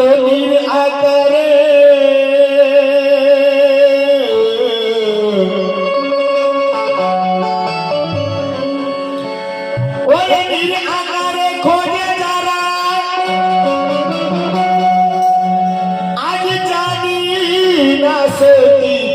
তলির আকারে।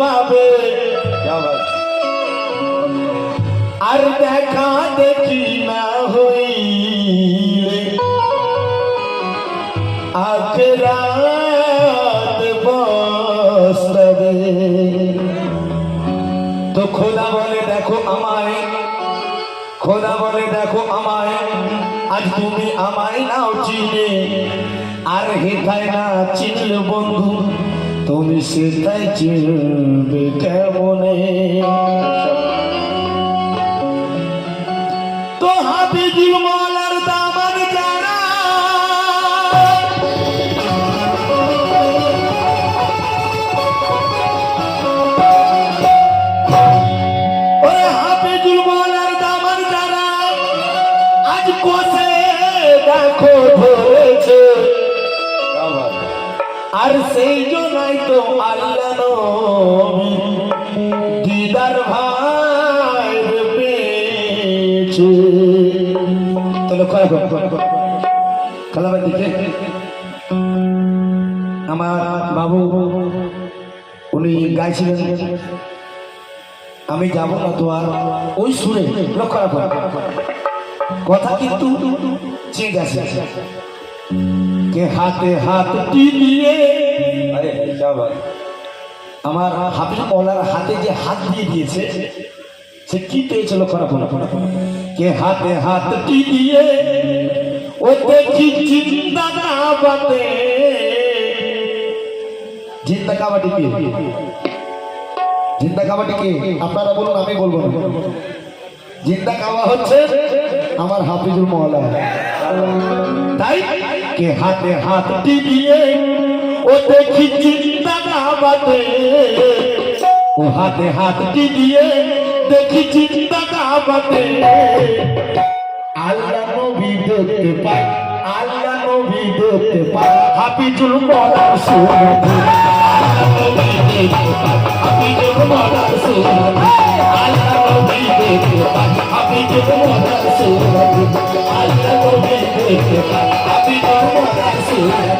পাবে। আর দেখা দেখি না খোদা বলে, দেখো আমায়। খোদা বলে, দেখো আমায়। আজ তুমি আমায় নাও চিনে। আর হেথায় না চিনল বন্ধু, তুমি সেটাই চিনবে কেমনে? দিদার আমার বাবু, উনি গাইছিলেন। আমি যাব না তো আর। ওই সুরে লক্ষ্য রাখো কথা কিন্তু ঠিক আছে। কে হাতে হাত দিয়ে আরে আমার হাফিজ মৌলার হাতে যে হাত দিয়ে দিয়েছে, সে কি পেয়েছে লক্ষ্য রাখো না কে হাতে হাত দিয়ে দেখি কাবাতে জিন্দা কাবাটি কে? জিন্দা কাবাটি কে? আপনারা বলুন, আমি বলব না। জিন্দা কাবা হচ্ছে আমার হাফিজুল মহলা তাই কে হাতে হাত দিয়ে ও দেখি চিন্তা বাদে ও হাতে হাত দিয়ে দেখি চিন্তা বাদে আল্লাহ নবী দেখতে পাই আল্লাহ নবী দেখতে পাই হাফিজুল মহলার সুরতে। হাফিজুল মহলার সুরতে। আল্লাহ নবী দেখতে পাই হাফিজুল মহলার সুরতে। আল্লাহ নবী দেখতে পাই হাফিজুল মহলার সুরতে।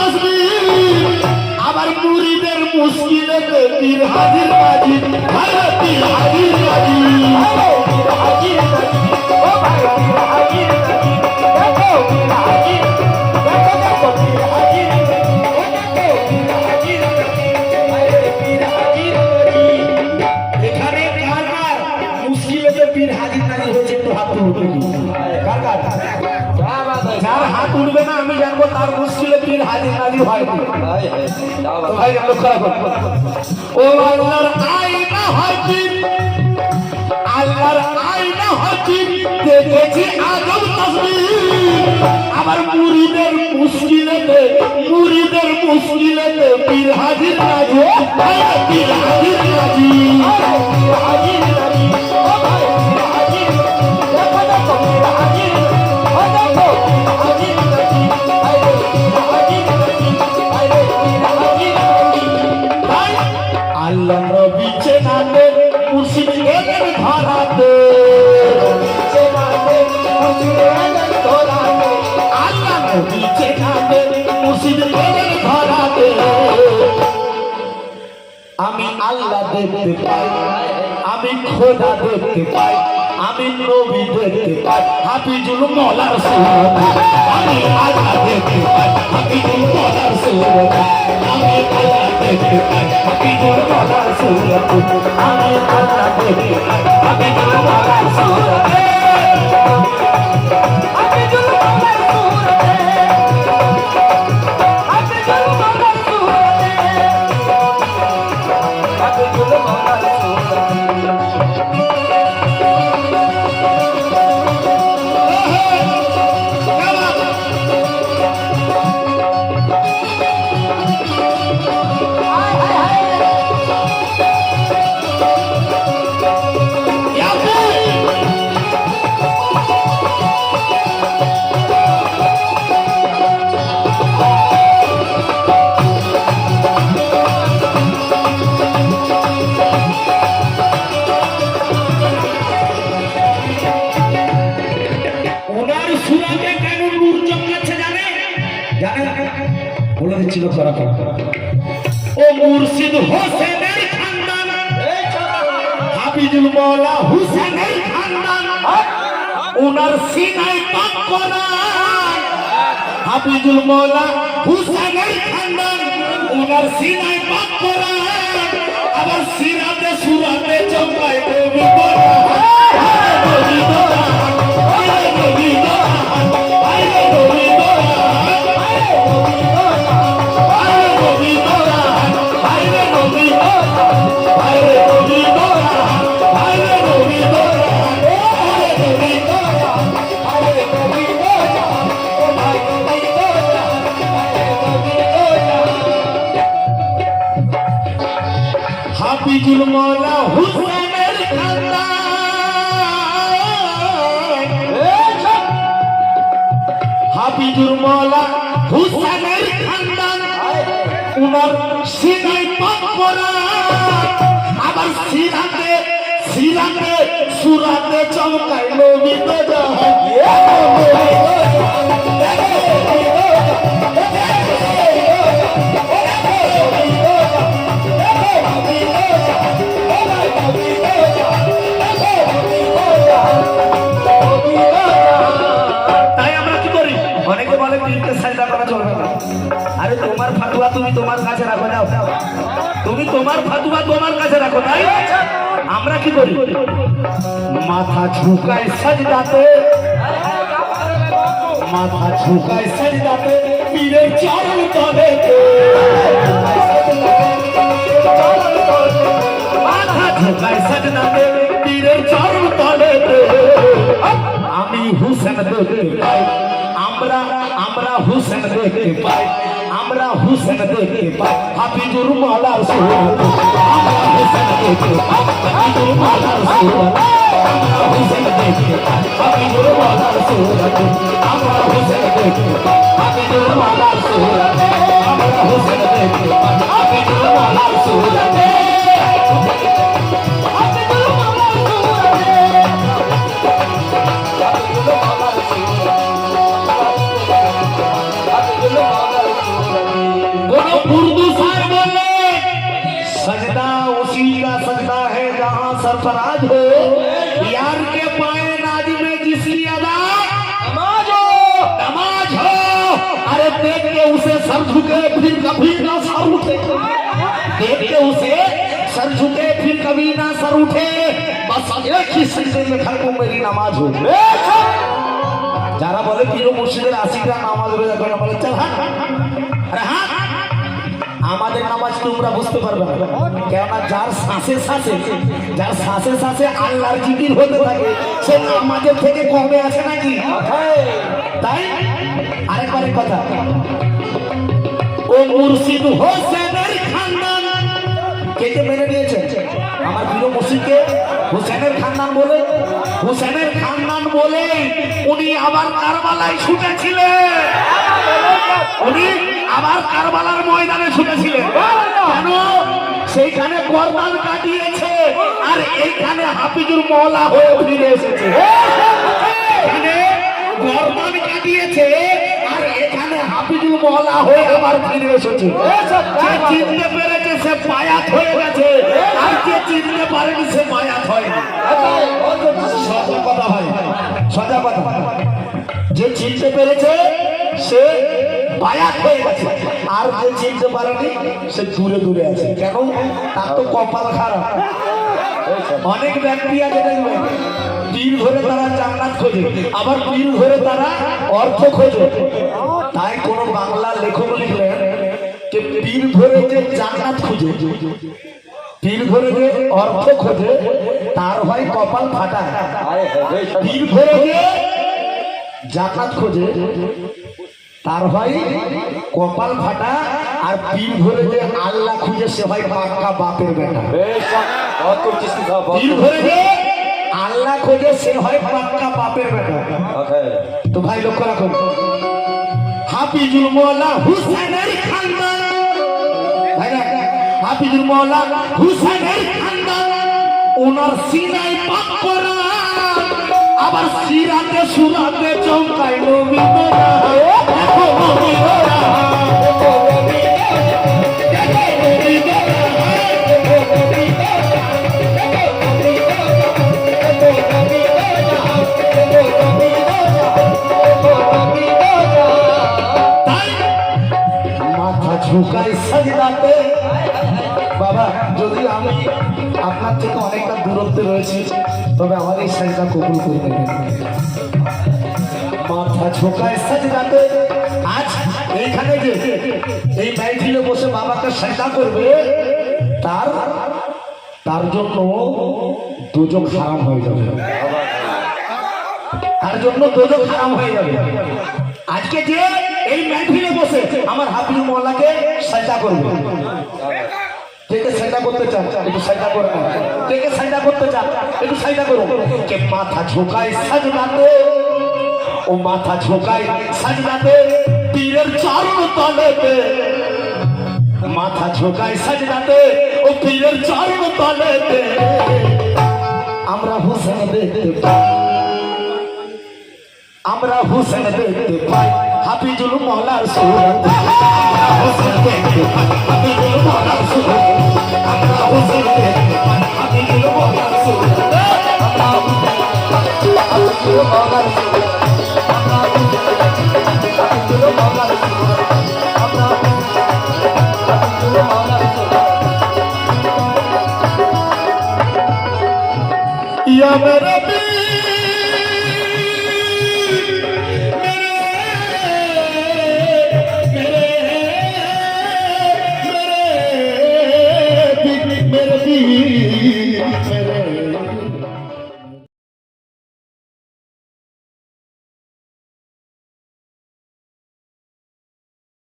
তসবির আবার মুরিদের মুশকিলে হাজির বাজি হাজির নাজির ভাই ভাই ভাই ও আল্লাহর আইনা হাকিম আল্লাহর আইনা হাকিম দেখেছি আদম তসবিহ আমার মুরিদের মুশকিলেতে মুরিদের মুশকিলেতে পীর হাজির রাজু পীর হাজির রাজি হাজির দেখতে পাই। আমি খোদা দেখতে পাই। আমি নবী দেখতে পাই। হাফিজুল মলার আমি আল্লাহ দেখতে পাই। মলার আমি আল্লাহ দেখতে পাই। মলার আমি আল্লাহ দেখতে পাই। মলার বলে তারা করা ও মুর্শিদ হোসেনের খানদান। হাফিজুল মৌলা হোসেনের খানদান। ওনার হোসেনের খানদান। ওনার হাফিজুল মৌলা হুসেনের হাফিজুল মৌলা হুসেনের খানদান উনার সিনাই পাক করা আবার সিরাতে সিরাতে, সুরাতে চমকাই নবী মাথা সাজদাতে। মাথা ঝুঁকায় সাজদাতে, পীরের চরণ তলেতে মাথা ঝুঁকায় সাজদাতে, পীরের চরণ তলেতে আমি হুসেন দেখতে পাই, আমরা আমরা হুসেন দেখতে পাই, আমরা হুসেন দেখতে পাই। হাফিজুর মালার সুরত আমরা হুসেন দেখতে পাই। হাফিজুর মালার সুরত सजदा उसी का सजदा है जहाँ सरफराज हो देख के उसे सर झुके फिर कभी ना सर उठे देख के उसे सर झुके फिर कभी ना सर उठे बस एक ही सजदे में खड़ को मेरी नमाज हो যারা বলে পীর মুর্শিদের আশিটা নামাজ রোজা করে বলে চল হাট আরে হাট আমাদের নামাজ তোমরা বুঝতে পারবে না কেননা যার শ্বাসে শ্বাসে যার শ্বাসে শ্বাসে আল্লাহর জিকির হতে থাকে সে নামাজের থেকে কমে আছে নাকি তাই আরেকবারের কথা ও মুর্শিদ হোসেনের খানদান। কে কে মেনে নিয়েছে? আমার প্রিয় মুর্শিদকে হোসেনের খানদান বলে, হোসেনের খানদান বলে উনি আবার কারবালায় ছুটেছিলেন। উনি আবার কারবালার ময়দানে ছুটেছিলেন। কেন? সেইখানে গরদান কাটিয়েছে আর এইখানে হাফিজুর মহলা হয়ে ফিরে এসেছে। এখানে গরদান কাটিয়েছে মলা হয়ে আবার ফিরে এসেছে। চিনতে পেরেছে সে মায়াত হয়ে গেছে। আর কে চিনতে পারেনি সে মায়াত হয়নি। সজা কথা হয় সজা কথা যে চিনতে পেরেছে সে বায়াত হয়ে গেছে। আর যে চিনতে পারেনি সে দূরে দূরে আছে। কেন? তার তো কপাল খারাপ। অনেক ব্যক্তি আছে দেখবে পীর ধরে তারা জান্নাত খোঁজে আবার পীর ধরে তারা অর্থ খোঁজে। তাই কোন বাংলা লেখক লিখলেন যে পীর ধরে যে জান্নাত খুঁজে পীর ধরে যে অর্থ খোঁজে তার হয় কপাল ফাটা আরে হে সব পীর ধরে যে জাকাত খোঁজে তার হয় কপাল ফাটা আর পীর ধরে যে আল্লাহ খুঁজে সে হয় পাক্কা বাপের বেটা। পীর ধরে যে আল্লাহ খোঁজে সে হয় পাক্কা বাপের বেটা। তো ভাই লক্ষ্য রাখুন। হাফিজুল মৌলা হুসেনের খানদান। ভাই না, হাফিজুল মৌলা হুসেনের খানদান। ওনার সিনাই পাক করা। আবার সিরাতে সুরাতে চমকাই নবী ঝুঁকাই সাজদাতে। বাবা, যদি আমি আপনার থেকে অনেকটা দূরত্বে রয়েছি তবে আমার এই সাজদা কবুল করে দেবেন মাথা ঝোঁকায় সাজদাতে আজ এইখানে যে এই মাইঠিলে বসে বাবাকে সাজদা করবে। তার তার জন্য দুজন হারাম হয়ে যাবে। তার জন্য দুজন হারাম হয়ে যাবে। আজকে যে এই মাহফিলে বসে আমার হাফিজ মোল্লাকে সাজদা করবে। কে করতে চান? একটু কে করতে চান? একটু কে মাথা ও মাথা মাথা সাজদাতে ও আমরা হুসেন দেখতে আমরা হুসেন দেখতে পাই। হাফিজুল মহলার আমরা হুসেন দেখতে পাই। হাফিজুল মহলার সুরত। আমরা হুসেন